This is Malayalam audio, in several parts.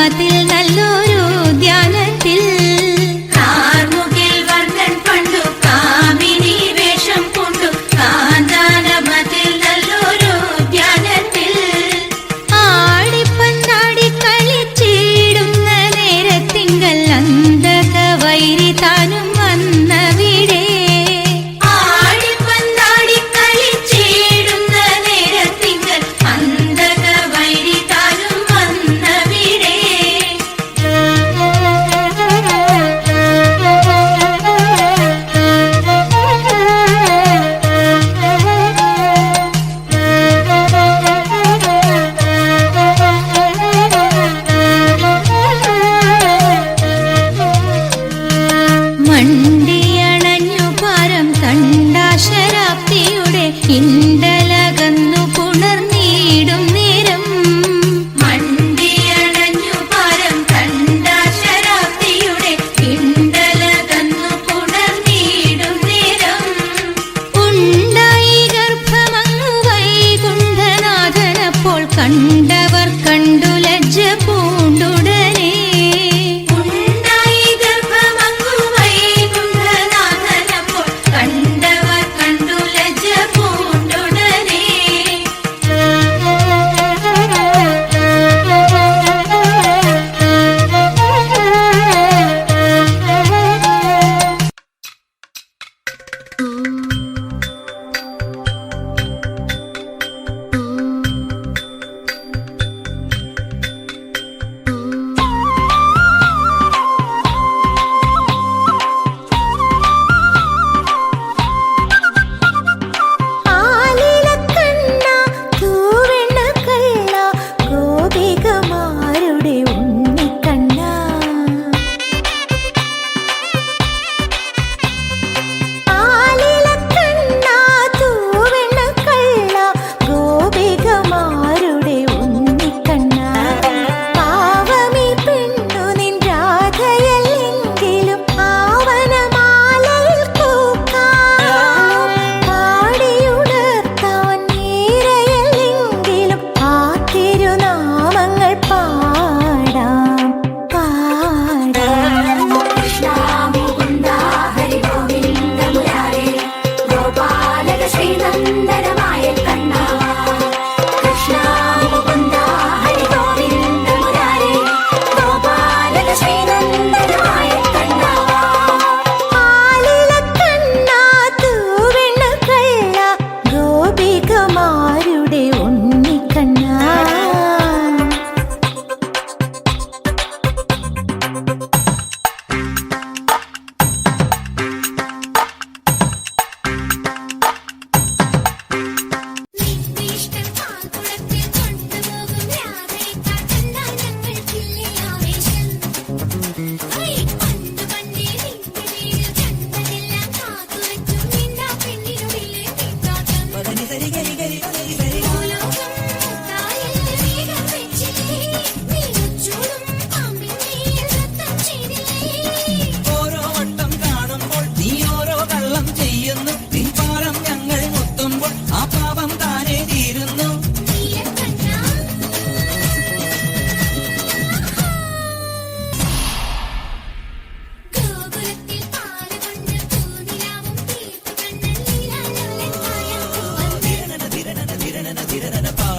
காத்தில் நல்லூர் മണ്ടിയണഞ്ഞു പരം കണ്ടാശരാപ്തിയുടെ ഇന്ദ്ര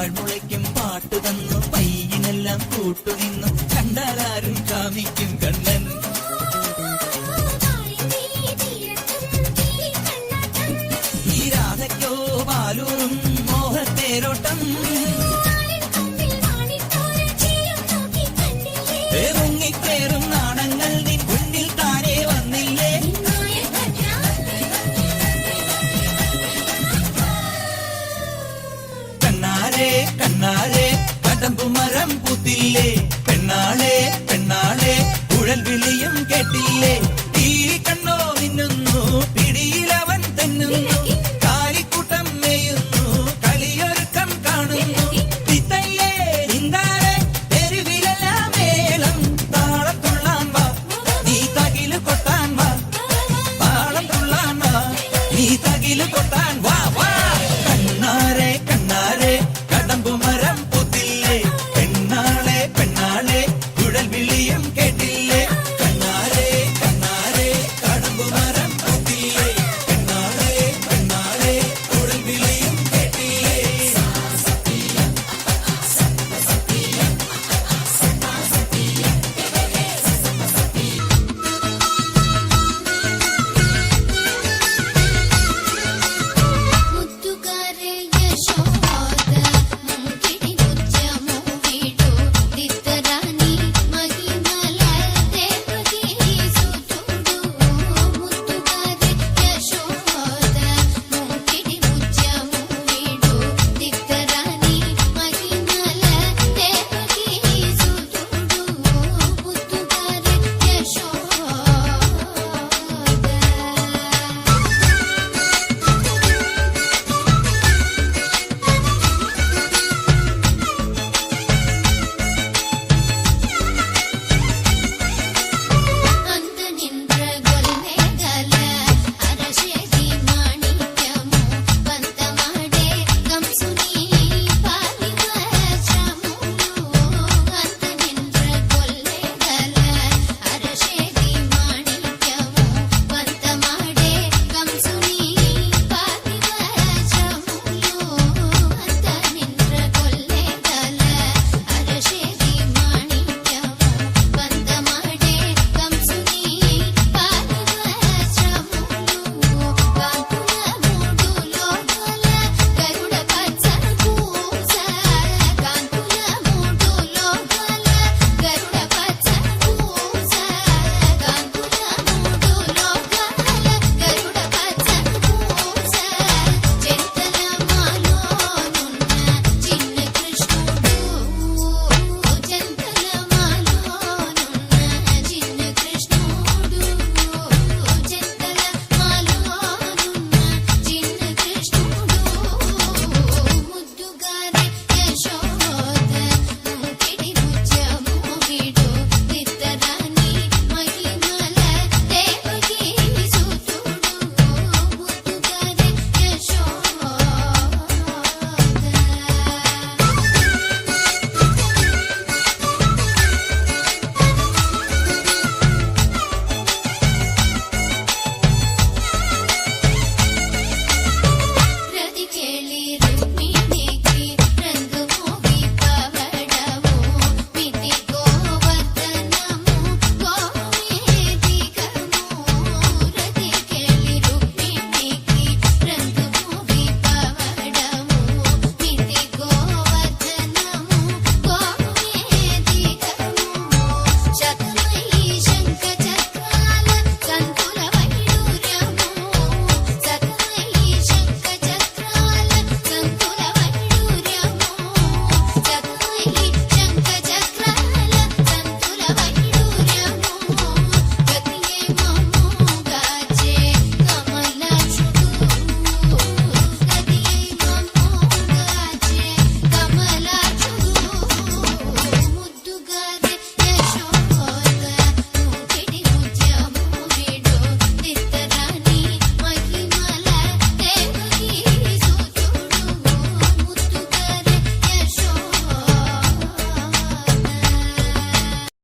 മുളയ്ക്കും പാട്ട് തന്നു പയ്യനെല്ലാം കൂട്ടുനിന്നു കണ്ടാലാരും കാമിക്കും കണ്ണൻ. ഈ രാധയ്ക്കോ പാലൂറും മോഹത്തേരോട്ടം. ഏതൊങ്ങിക്കേറ